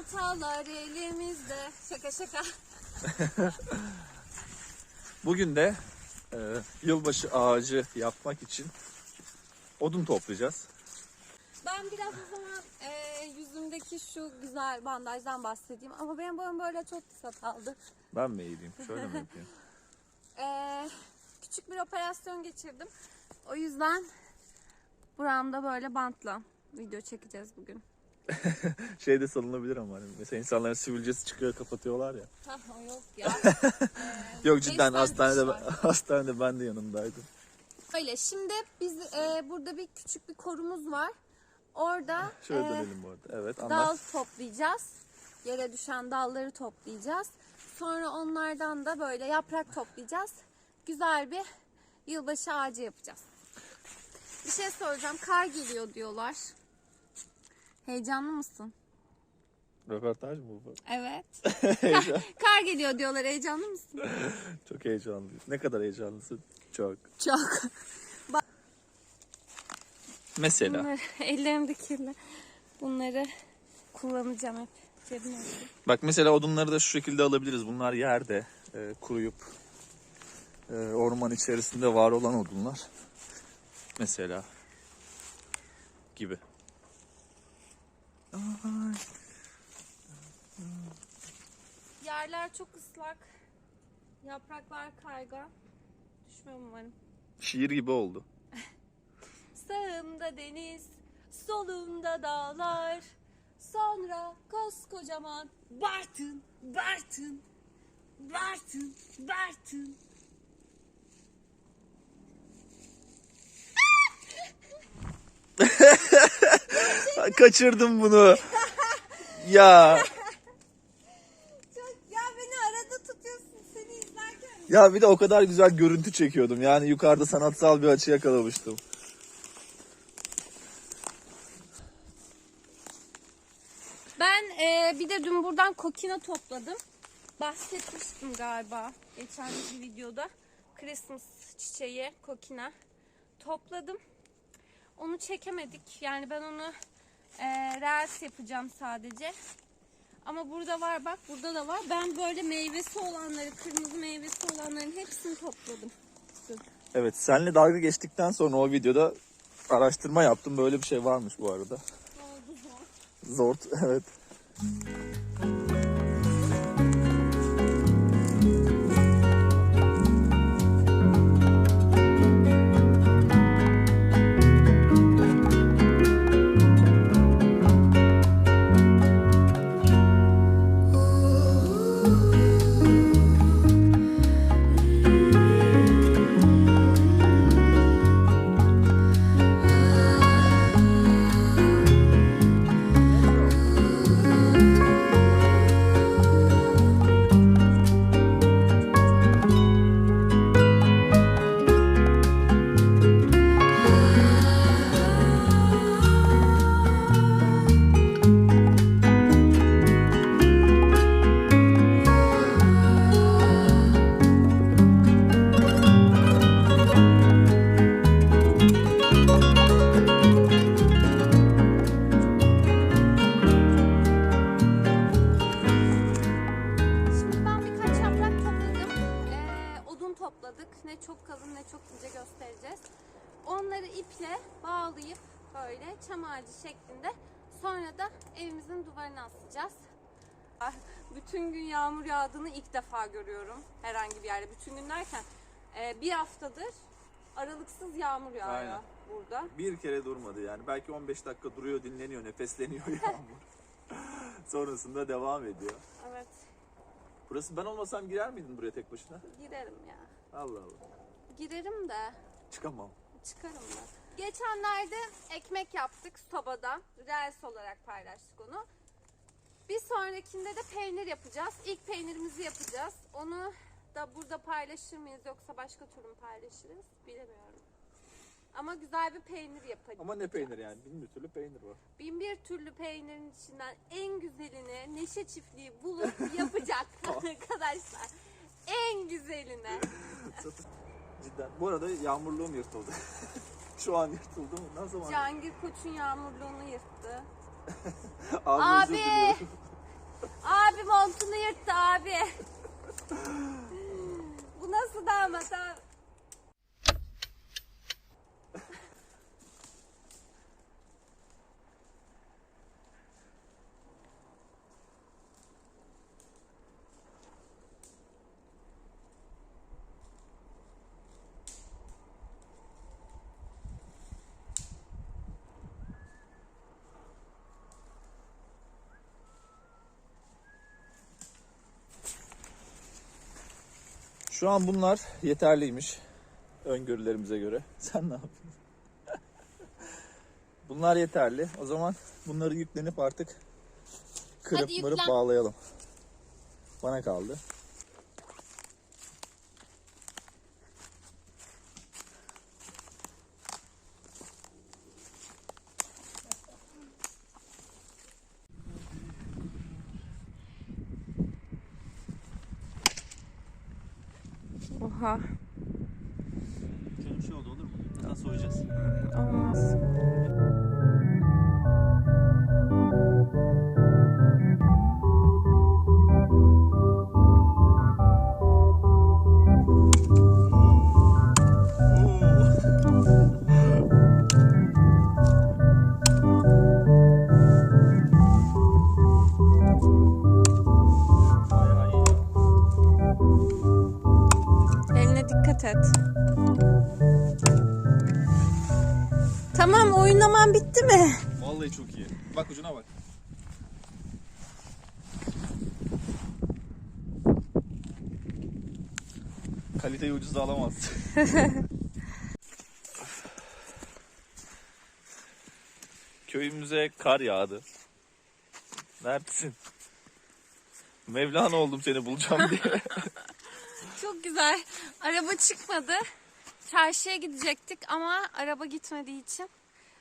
baltalar elimizde. Şaka şaka. Bugün de e, yılbaşı ağacı yapmak için odun toplayacağız. Ben biraz o zaman e, yüzümdeki şu güzel bandajdan bahsedeyim. Ama benim boyum böyle çok kısa kaldı. Ben mi eğileyim? Şöyle mi yapayım? E, küçük bir operasyon geçirdim. O yüzden buramda böyle bantla video çekeceğiz bugün. Şeyde salınabilir ama hani mesela insanların sivilcesi çıkıyor kapatıyorlar ya. Yok ya. Yok cidden Neyse, hastanede var. hastanede ben de yanındaydım. Öyle şimdi biz e, burada bir küçük bir korumuz var. Orada Şöyle e, dönelim bu arada. Evet dal anlat. toplayacağız. Yere düşen dalları toplayacağız. Sonra onlardan da böyle yaprak toplayacağız. Güzel bir yılbaşı ağacı yapacağız. Bir şey soracağım. Kar geliyor diyorlar. Heyecanlı mısın? Röportaj mı bu? Evet. Heyecan. Kar geliyor diyorlar. Heyecanlı mısın? Çok heyecanlıyım. Ne kadar heyecanlısın? Çok. Çok. Mesela Bunları, ellerim de kirli. Bunları kullanacağım hep. Cebime bak mesela odunları da şu şekilde alabiliriz. Bunlar yerde e, kuruyup e, orman içerisinde var olan odunlar. Mesela gibi. Ay. Yerler çok ıslak. Yapraklar kaygan. Düşmem umarım. Şiir gibi oldu. Sağımda deniz, solumda dağlar. Sonra koskocaman Bartın, Bartın, Bartın, Bartın. Kaçırdım bunu. ya Çok, ya beni arada tutuyorsun seni izlerken. ya bir de o kadar güzel görüntü çekiyordum. Yani yukarıda sanatsal bir açı yakalamıştım. Ben e, bir de dün buradan kokina topladım. Bahsetmiştim galiba geçen bir videoda. Christmas çiçeği kokina topladım. Onu çekemedik. Yani ben onu e, reels yapacağım sadece. Ama burada var bak burada da var. Ben böyle meyvesi olanları, kırmızı meyvesi olanların hepsini topladım. Evet senle dalga geçtikten sonra o videoda araştırma yaptım. Böyle bir şey varmış bu arada. Oldu zor. Zor evet. Bütün gün derken e, bir haftadır aralıksız yağmur yağıyor Aynen. burada. Bir kere durmadı yani. Belki 15 dakika duruyor, dinleniyor, nefesleniyor yağmur. Sonrasında devam ediyor. Evet Burası ben olmasam girer miydin buraya tek başına? girerim ya. Allah Allah. Girerim de Çıkamam. Çıkarım da. Geçenlerde ekmek yaptık sobadan. Reels olarak paylaştık onu. Bir sonrakinde de peynir yapacağız. İlk peynirimizi yapacağız. Onu da burada paylaşır mıyız yoksa başka türlü mü paylaşırız bilemiyorum. Ama güzel bir peynir yapacağız. Ama ne peynir yani? Bin bir türlü peynir var. Bin bir türlü peynirin içinden en güzelini Neşe Çiftliği bulup yapacak arkadaşlar. En güzelini. Cidden. Bu arada yağmurluğum yırtıldı. Şu an yırtıldı mı? Ne zaman? Cangir Koç'un yağmurluğunu yırttı. abi. abi montunu yırttı abi. 那是的 дама Şu an bunlar yeterliymiş. Öngörülerimize göre. Sen ne yapıyorsun? bunlar yeterli. O zaman bunları yüklenip artık kırıp Hadi mırıp yüklen. bağlayalım. Bana kaldı. Oha. Dikkat et. Tamam oynaman bitti mi? Vallahi çok iyi. Bak ucuna bak. Kaliteyi ucuza alamaz. Köyümüze kar yağdı. Neredesin? Mevlana oldum seni bulacağım diye. Çok güzel. Araba çıkmadı. Çarşıya gidecektik ama araba gitmediği için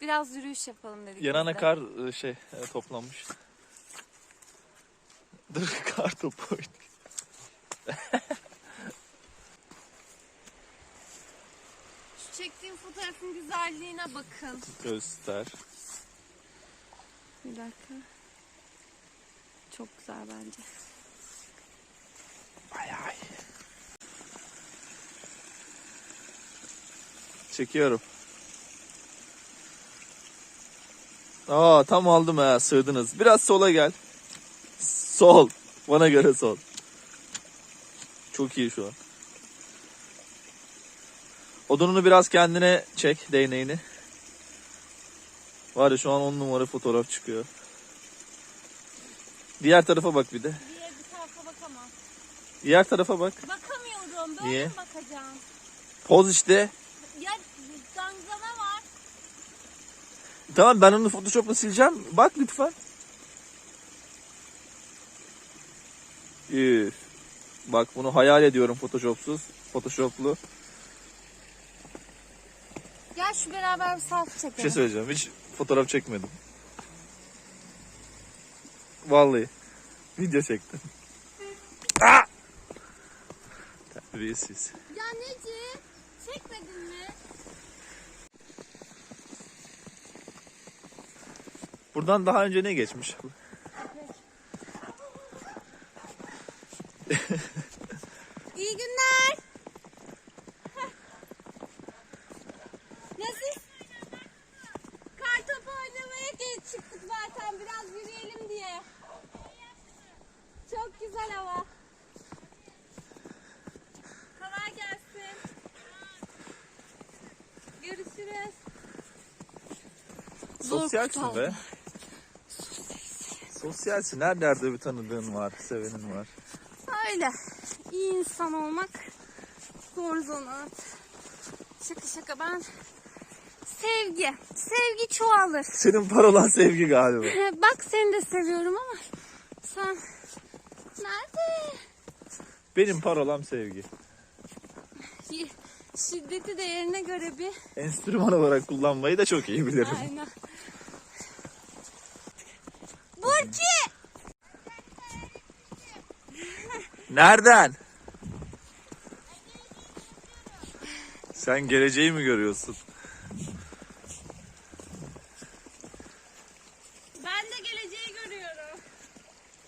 biraz yürüyüş yapalım dedik. Yanana kar e, şey e, toplanmış. Dur kar topu. Şu çektiğim fotoğrafın güzelliğine bakın. Göster. Bir dakika. Çok güzel bence. Bayağı iyi. Çekiyorum. Aa tam aldım ha sığdınız. Biraz sola gel. Sol. Bana göre sol. Çok iyi şu an. Odununu biraz kendine çek değneğini. Var ya şu an on numara fotoğraf çıkıyor. Diğer tarafa bak bir de. Diğer bir tarafa bakamam. Diğer tarafa bak. Bakamıyorum. Böyle Niye? mi bakacağım? Poz işte. Ya zanzana var. Tamam ben onu Photoshop'la sileceğim. Bak lütfen. Üf. Bak bunu hayal ediyorum Photoshop'suz. Photoshop'lu. Gel şu beraber bir selfie çekelim. Bir şey söyleyeceğim. Hiç fotoğraf çekmedim. Vallahi. Video çektim. Ah! Terbiyesiz. Ya Neci? Çekmedin mi? Buradan daha önce ne geçmiş? İyi günler. Nasıl? Kartopu oynamaya geç çıktık zaten. Biraz yürüyelim diye. Çok güzel hava. Kolay gelsin. Görüşürüz. Zor Sosyalsin kurtardı. be. Sosyalsin. Her yerde bir tanıdığın var, sevenin var. Öyle. İyi insan olmak zor zanaat. Şaka şaka ben sevgi. Sevgi çoğalır. Senin parolan sevgi galiba. Bak seni de seviyorum ama sen nerede? Benim parolam sevgi. Şiddeti değerine göre bir Enstrüman olarak kullanmayı da çok iyi bilirim. aynen. Burki! Nereden? Sen geleceği mi görüyorsun? Ben de geleceği görüyorum.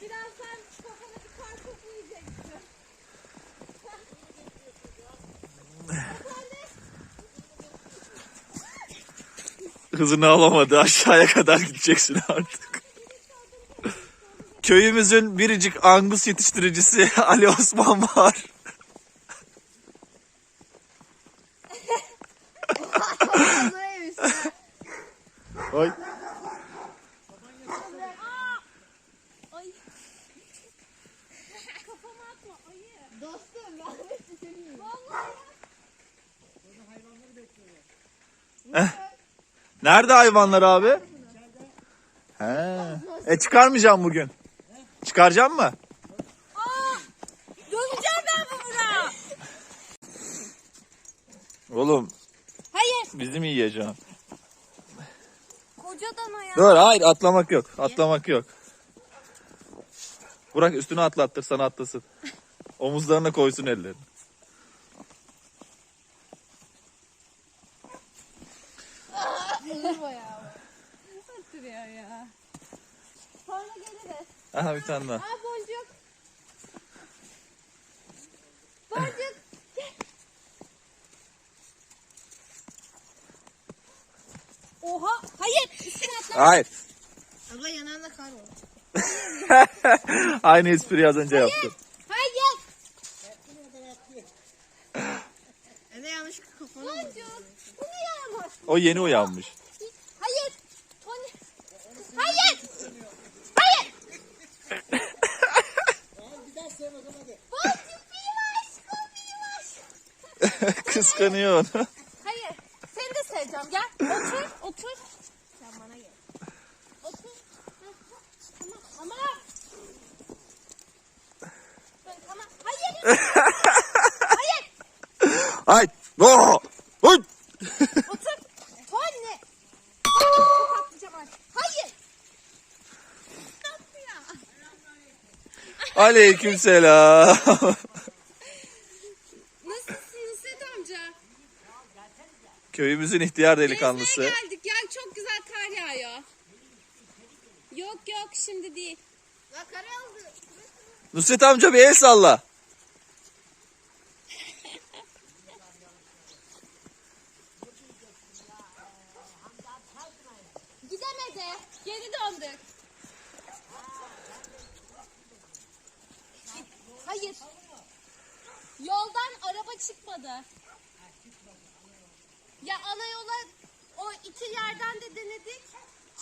Birazdan kafana bir kar topu yiyeceksin. Hızını alamadı. Aşağıya kadar gideceksin artık. Köyümüzün biricik angus yetiştiricisi Ali Osman var. Seni. Vallahi. Nerede hayvanlar abi? He. E çıkarmayacağım bugün. Çıkaracağım mı? Aa! Döneceğim ben bu bura. Oğlum Hayır. bizim yiyeceğim. Kocadan ayağı. Dur hayır atlamak yok. Atlamak yok. Burak üstüne atlattır sana atlasın. Omuzlarına koysun ellerini. Olur bayağı. Oturuyor ya. Sonra geliriz. Aha bir tane daha. Aa boncuk. Boncuk. Gel. Oha. Hayır. Üstüne atla. Hayır. Abla yanağında kar var. Aynı espriyi az önce yaptım. Hayır. Ede yanlış kafana Boncuk. Bu ne yaramaz? O yeni uyanmış. Hayır. Tony. Hayır. Hayır. Boncuk benim aşkım benim aşkım. Kıskanıyor onu. Hayır. Seni de seveceğim. Gel. Otur. Otur. Sen bana gel. Otur. Tamam. Tamam. Ben tamam. Hayır. Hayır. Hayır. No. Oy. Otur. Anne. Hayır. Aleyküm selam. Nasılsın Nusret amca? Köyümüzün ihtiyar Gezmeye delikanlısı. geldik. Ya çok güzel kar yağıyor. Yok yok şimdi değil. La kare aldı. Nusret amca bir el salla. Gidemedi. Geri döndük. Hayır. Yoldan araba çıkmadı. Ya ana yola o iki yerden de denedik.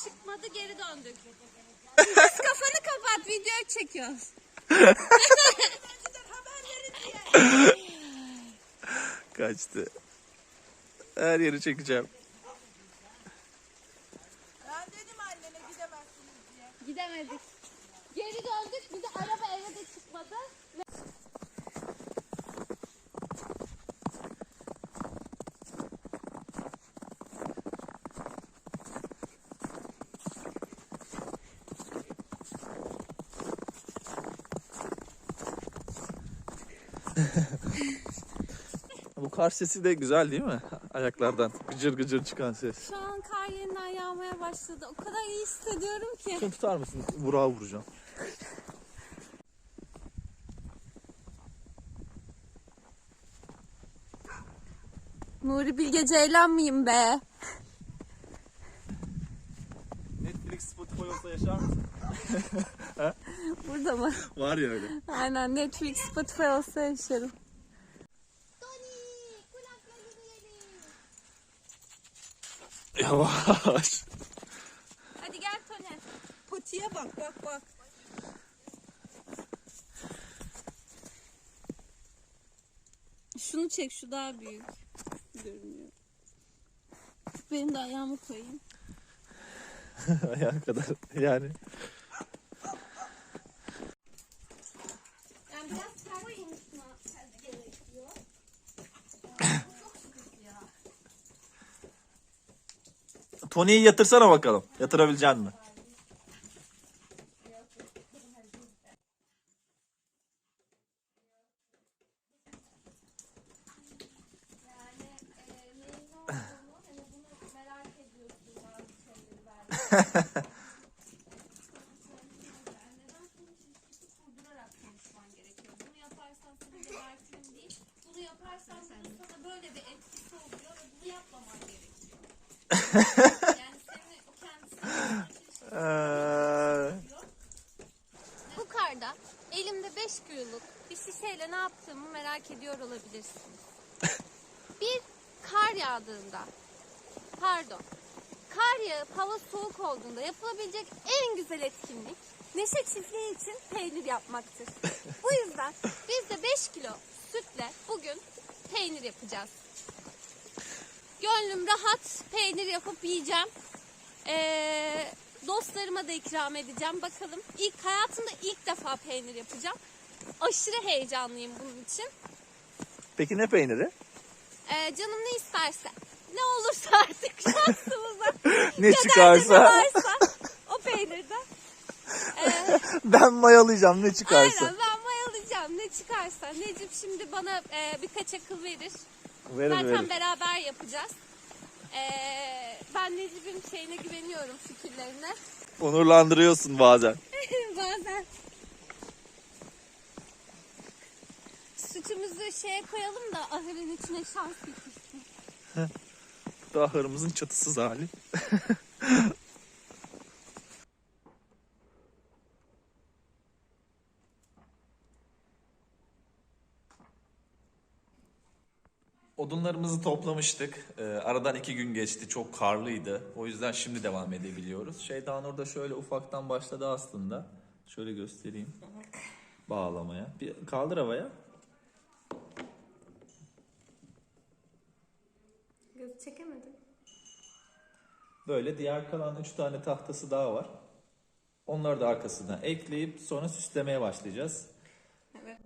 Çıkmadı geri döndük. Kafanı kapat video çekiyoruz. Kaçtı. Her yeri çekeceğim. Ben dedim annene gidemezsiniz diye. Gidemedik. Geri döndük. Bir de araba eve de çıkmadı. Bu kar sesi de güzel değil mi? Ayaklardan gıcır gıcır çıkan ses. Şu an kar yeniden yağmaya başladı. O kadar iyi hissediyorum ki. Şunu tutar mısın? Burak'a vuracağım. Nuri Bilge Ceylan mıyım be? Netflix, Spotify olsa yaşar mısın? Burada mı? Var ya öyle. Aynen Netflix, Spotify olsa yaşarım. Yavaş. Hadi gel Tony. Patiye bak bak bak. Şunu çek, şu daha büyük. Görünüyor. Benim de ayağımı koyayım. Ayağa kadar. Yani Tony'yi yatırsana bakalım. Yatırabilecek mi? Yani e, neyin ne olduğunu hani bunu merak ediyorsun bazı şeyleri belki. Yani neden senin ilişkisi kurdurarak konuşman gerekiyor? Bunu yaparsan senin gebertirim değil. Bunu yaparsan bunu sana böyle de bir etkisi oluyor ve bunu yapmaman gerekiyor. yani seni o kendisine Ee, Bu karda elimde 5 kiloluk bir şişeyle ne yaptığımı merak ediyor olabilirsiniz. bir kar yağdığında, pardon, kar yağıp hava soğuk olduğunda yapılabilecek en güzel etkinlik neşe çiftliği için peynir yapmaktır. Bu yüzden biz de 5 kilo sütle bugün peynir yapacağız. Gönlüm rahat peynir yapıp yiyeceğim. Ee, dostlarıma da ikram edeceğim. Bakalım ilk hayatımda ilk defa peynir yapacağım. Aşırı heyecanlıyım bunun için. Peki ne peyniri? Ee, canım ne isterse. Ne olursa artık şansımıza. Ne çıkarsa o peynirden. Ee, ben mayalayacağım ne çıkarsa. aynen ben mayalayacağım ne çıkarsa. Necip şimdi bana e, birkaç akıl verir. Verir Zaten verir. beraber yapacağız. Ee, ben Necip'in şeyine güveniyorum fikirlerine. Onurlandırıyorsun bazen. Bazen. Sütümüzü şeye koyalım da ahırın içine şans getirsin. Dahırımızın çatısız hali. Odunlarımızı toplamıştık. Ee, aradan iki gün geçti. Çok karlıydı. O yüzden şimdi devam edebiliyoruz. Şeydan orada şöyle ufaktan başladı aslında. Şöyle göstereyim. Bağlamaya. Bir kaldır havaya. Böyle diğer kalan 3 tane tahtası daha var. Onları da arkasına ekleyip sonra süslemeye başlayacağız. Evet.